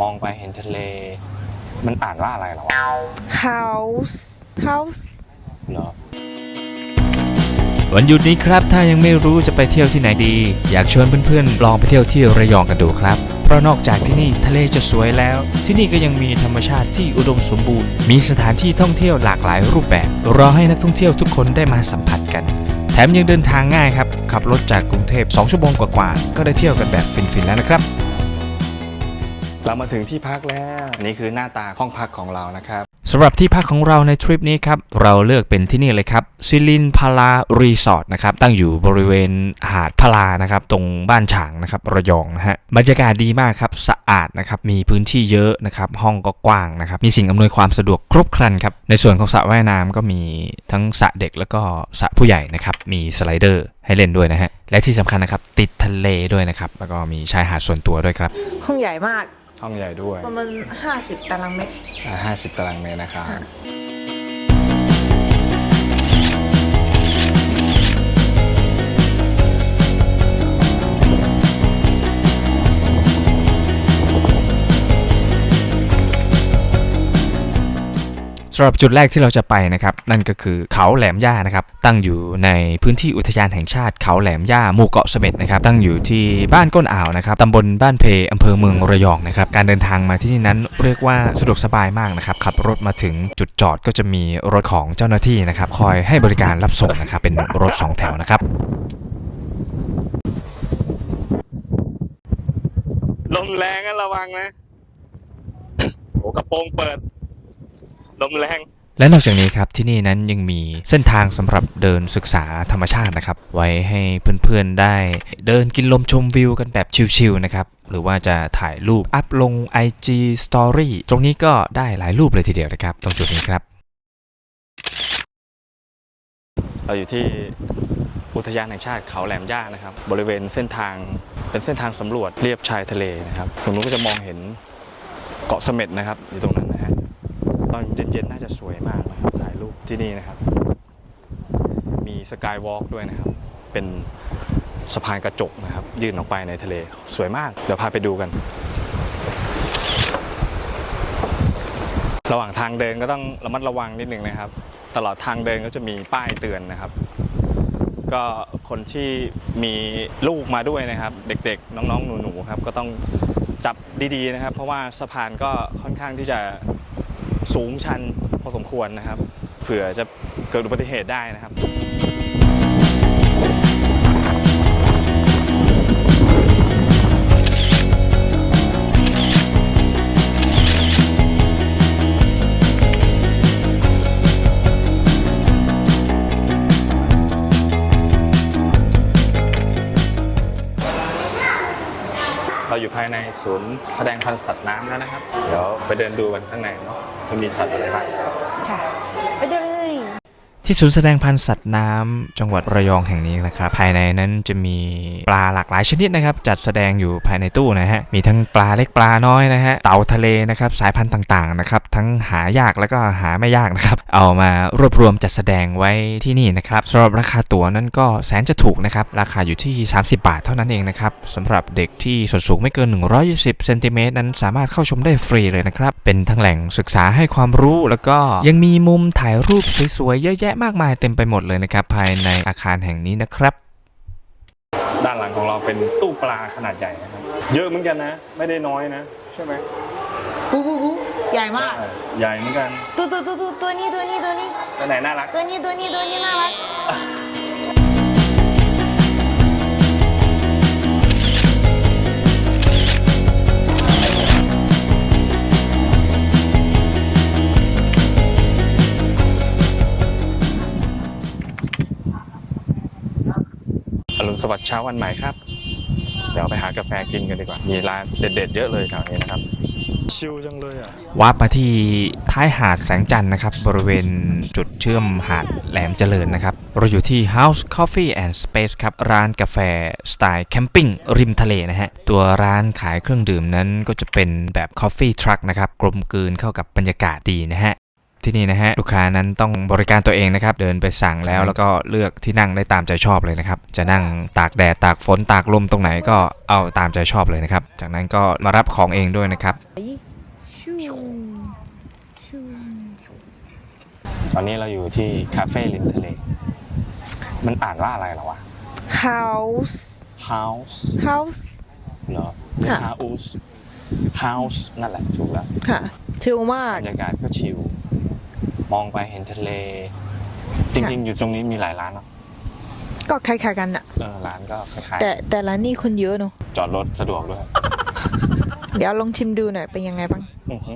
มองไปเห็นทะเล มันอ่านว่าอะไรเหรอวะ house house เหรอวันหยุดนี้ครับ ถ้ายังไม่รู้จะไปเที่ยวที่ไหนดี อยากชวนเพื่อนๆ ลองไปเที่ยวที่ระยองกันดูครับ เพราะนอกจากที่นี่ทะเลจะสวยแล้ว ที่นี่ก็ยังมีธรรมชาติที่อุดมสมบูรณ์ มีสถานที่ท่องเที่ยวหลากหลายรูปแบบ รอให้นักท่องเที่ยวทุกคนได้มาสัมผัสกัน แถมยังเดินทางง่ายครับ ขับรถจากกรุงเทพ 2 ชั่วโมงกว่าๆ ก็ได้เที่ยวกันแบบฟินๆแล้วนะครับ เรามาถึงที่พักแล้ว นี่คือหน้าตาห้องพักของเรานะครับสำหรับที่พักของเราในทริปนี้ครับ เราเลือกเป็นที่นี่เลยครับซิลินพารารีสอร์ทนะครับ ตั้งอยู่บริเวณหาดพารานะครับ ตรงบ้านฉางนะครับระยองนะฮะบรรยากาศดีมากครับสะอาดนะครับ มีพื้นที่เยอะนะครับ ห้องก็กว้างนะครับ มีสิ่งอำนวยความสะดวกครบครันครับ ในส่วนของสระว่ายน้ำก็มีทั้งสระเด็กแล้วก็สระผู้ใหญ่นะครับ มีสไลเดอร์ให้เล่นด้วยนะฮะและที่สำคัญนะครับติดทะเลด้วยนะครับแล้วก็มีชายหาดส่วนตัวด้วยครับห้องใหญ่มาก ห้องใหญ่ด้วยประมาณ50 ตารางเมตรอ่า50ตารางเมตรนะครับำหรับจุดแรกที่เราจะไปนะครับ นั่นก็คือเขาแหลมย่านะครับ ตั้งอยู่ในพื้นที่อุทยานแห่งชาติเขาแหลมย่าหมู่เกาะเสม็ดนะครับ ตั้งอยู่ที่บ้านก้นอ่าวนะครับตำบลบ้านเพอำเภอเมืองระยองนะครับ การเดินทางมาที่นี่นั้นเรียกว่าสะดวกสบายมากนะครับ ขับรถมาถึงจุดจอดก็จะมีรถของเจ้าหน้าที่นะครับ คอยให้บริการรับส่งนะครับ เป็นรถสองแถวนะครับลมแรงก็ระวังนะ โอ้กระโปรงเปิด ลมแรง และนอกจากนี้ครับที่นี่นั้นยังมีเส้นทางสำหรับเดินศึกษาธรรมชาตินะครับ ไว้ให้เพื่อนๆได้เดินกินลมชมวิวกันแบบชิลๆนะครับ หรือว่าจะถ่ายรูปอัพลง IG Story ตรงนี้ก็ได้หลายรูปเลยทีเดียวนะครับ ตรงจุดนี้ครับเราอยู่ที่อุทยานแห่งชาติเขาแหลมย่านะครับ บริเวณเส้นทางเป็นเส้นทางสำรวจเรียบชายทะเลนะครับตรงนู้นก็จะมองเห็นเกาะเสม็ดนะครับอยู่ตรงนั้นนะฮะ ตอนเย็นๆน่าจะสวยมากนะครับถ่ายรูปที่นี่นะครับ มีสกายวอล์กด้วยนะครับ เป็นสะพานกระจกนะครับ ยื่นออกไปในทะเลสวยมาก เดี๋ยวพาไปดูกัน ระหว่างทางเดินก็ต้องระมัดระวังนิดนึงนะครับ ตลอดทางเดินก็จะมีป้ายเตือนนะครับ ก็คนที่มีลูกมาด้วยนะครับ เด็กๆ น้องๆ หนูๆครับก็ต้องจับดีๆนะครับ เพราะว่าสะพานก็ค่อนข้างที่จะ สูงชันพอสมควรนะครับ เผื่อจะเกิดอุบัติเหตุได้นะครับ ในศูนย์แสดงพันธุ์สัตว์น้ำแล้วนะครับ เดี๋ยวไปเดินดูกันข้างในเนาะจะมีสัตว์อะไรบ้าง ค่ะ ไปเดินเลย ที่ศูนย์แสดงพันธุ์สัตว์น้ำจังหวัดระยองแห่งนี้นะครับภายในนั้นจะมีปลาหลากหลายชนิดนะครับ จัดแสดงอยู่ภายในตู้นะฮะมีทั้งปลาเล็กปลาน้อยนะฮะเต่าทะเลนะครับสายพันธุ์ต่างๆนะครับทั้งหายากแล้วก็หาไม่ยากนะครับเอามารวบรวมจัดแสดงไว้ที่นี่นะครับสำหรับราคาตั๋วนั้นก็แสนจะถูกนะครับราคาอยู่ที่ 30 บาทเท่านั้นเองนะครับสำหรับเด็กที่ส่วนสูงไม่เกิน 120เซนติเมตรนั้นสามารถเข้าชมได้ฟรีเลยนะครับเป็นทั้งแหล่งศึกษาให้ความรู้แล้วก็ยังมีมุมถ่ายรูปสวยๆเยอะแยะมากมายเต็มไปหมดเลยนะครับ ภายในอาคารแห่งนี้นะครับ ด้านหลังของเราเป็นตู้ปลาขนาดใหญ่นะครับเยอะเหมือนกันนะ ไม่ได้น้อยนะ ใช่ไหมบูบูบูใหญ่มาก ใช่ใหญ่เหมือนกัน ตัวตัวตัวตัวตัวนี้ตัวนี้ตัวนี้ ตัวไหนน่ารัก ตัวนี้ตัวนี้ตัวนี้น่ารัก อรุณสวัสดิ์เช้าวันใหม่ครับ เดี๋ยวไปหากาแฟกินกันดีกว่า มีร้านเด็ด ๆ เยอะเลยแถวนี้นะครับ ชิลจังเลยอะ วาร์ปมาที่ท้ายหาดแสงจันทร์นะครับ บริเวณจุดเชื่อมหาดแหลมเจริญนะครับ เราอยู่ที่ House Coffee and Space ครับ ร้านกาแฟสไตล์แคมปิ้งริมทะเลนะฮะ ตัวร้านขายเครื่องดื่มนั้นก็จะเป็นแบบ Coffee Truck นะครับ กลมกลืนเข้ากับบรรยากาศดีนะฮะ ที่นี่นะฮะลูกค้านั้นต้องบริการตัวเองนะครับเดินไปสั่งแล้วแล้วก็เลือกที่นั่งได้ตามใจชอบเลยนะครับจะนั่งตากแดดตากฝนตากลมตรงไหนก็เอาตามใจชอบเลยนะครับจากนั้นก็มารับของเองด้วยนะครับ ตอนนี้เราอยู่ที่คาเฟ่ริมทะเล มันอ่านว่าอะไรเหรอวะ house house house เหรอค่ะ house house นั่นแหละถูกแล้วค่ะชิลมากบรรยากาศก็ชิล มองไปเห็นทะเล จริง ๆ อยู่ตรงนี้มีหลายร้านเนาะก็คล้ายๆกันอะเออร้านก็คล้ายแต่แต่ร้านนี้คนเยอะเนาะๆจอดรถสะดวกด้วย เดี๋ยวลองชิมดูหน่อยเป็นยังไงบ้าง อือฮึ